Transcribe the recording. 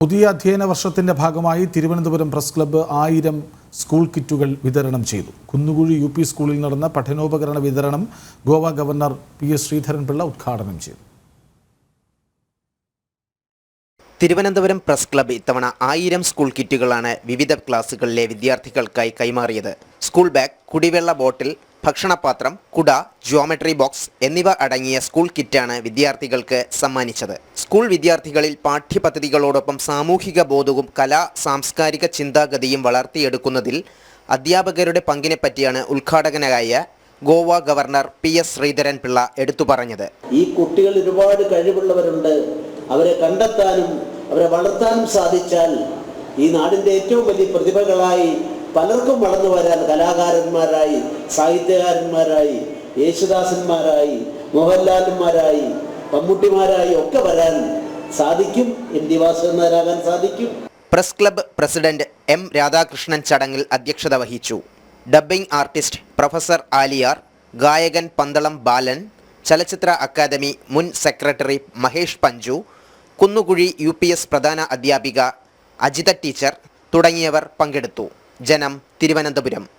പുതിയ അധ്യയന വർഷത്തിന്റെ ഭാഗമായി തിരുവനന്തപുരം പ്രസ് ക്ലബ്ബ് ആയിരം സ്കൂൾ കിറ്റുകൾ വിതരണം ചെയ്തു. കുന്നുകുഴി യു പി സ്കൂളിൽ നടന്ന പഠനോപകരണ വിതരണം Goa governor P S Sreedharan Pillai ഉദ്ഘാടനം ചെയ്തു. തിരുവനന്തപുരം പ്രസ് ക്ലബ്ബ് ഇത്തവണ ആയിരം സ്കൂൾ കിറ്റുകളാണ് വിവിധ ക്ലാസുകളിലെ വിദ്യാർത്ഥികൾക്കായി കൈമാറിയത്. സ്കൂൾ ബാഗ് കുടിവെള്ള ബോട്ടിൽ ഭക്ഷണപാത്രം കുട ജ്യോമെട്രി ബോക്സ് എന്നിവ അടങ്ങിയ സ്കൂൾ കിറ്റാണ് വിദ്യാർത്ഥികൾക്ക് സമ്മാനിച്ചത്. സ്കൂൾ വിദ്യാർത്ഥികളിൽ പാഠ്യപദ്ധതികളോടൊപ്പം സാമൂഹിക ബോധവും കലാ സാംസ്കാരിക ചിന്താഗതിയും വളർത്തിയെടുക്കുന്നതിൽ അധ്യാപകരുടെ പങ്കിനെപ്പറ്റിയാണ് ഉദ്ഘാടകനായ Goa governor P S Sreedharan Pillai എടുത്തു പറഞ്ഞത്. ഈ കുട്ടികൾ ഒരുപാട് കഴിവുള്ളവരുണ്ട്. അവരെ കണ്ടെത്താനും അവരെ വളർത്താനും സാധിച്ചാൽ ഈ നാടിന്റെ ഏറ്റവും വലിയ പ്രതിഭകളായി പലർക്കും വളർന്നു വരാൻ കലാകാരന്മാരായി സാഹിത്യകാരന്മാരായി യേശുദാസന്മാരായി മോഹൻലാലന്മാരായി മമ്മൂട്ടിമാരായി ഒക്കെ വരാൻ സാധിക്കും. എം ഡി വാസുദേവനാരാകാൻ സാധിക്കും. Press club president M Radhakrishnan ചടങ്ങിൽ അധ്യക്ഷത വഹിച്ചു. ഡബ്ബിംഗ് ആർട്ടിസ്റ്റ് പ്രൊഫസർ ആലിയാർ ഗായകൻ പന്തളം ബാലൻ ചലച്ചിത്ര അക്കാദമി മുൻ സെക്രട്ടറി മഹേഷ് പഞ്ചു കുന്നുകുഴി യു പ്രധാന അധ്യാപിക അജിത ടീച്ചർ തുടങ്ങിയവർ പങ്കെടുത്തു. ജനം തിരുവനന്തപുരം.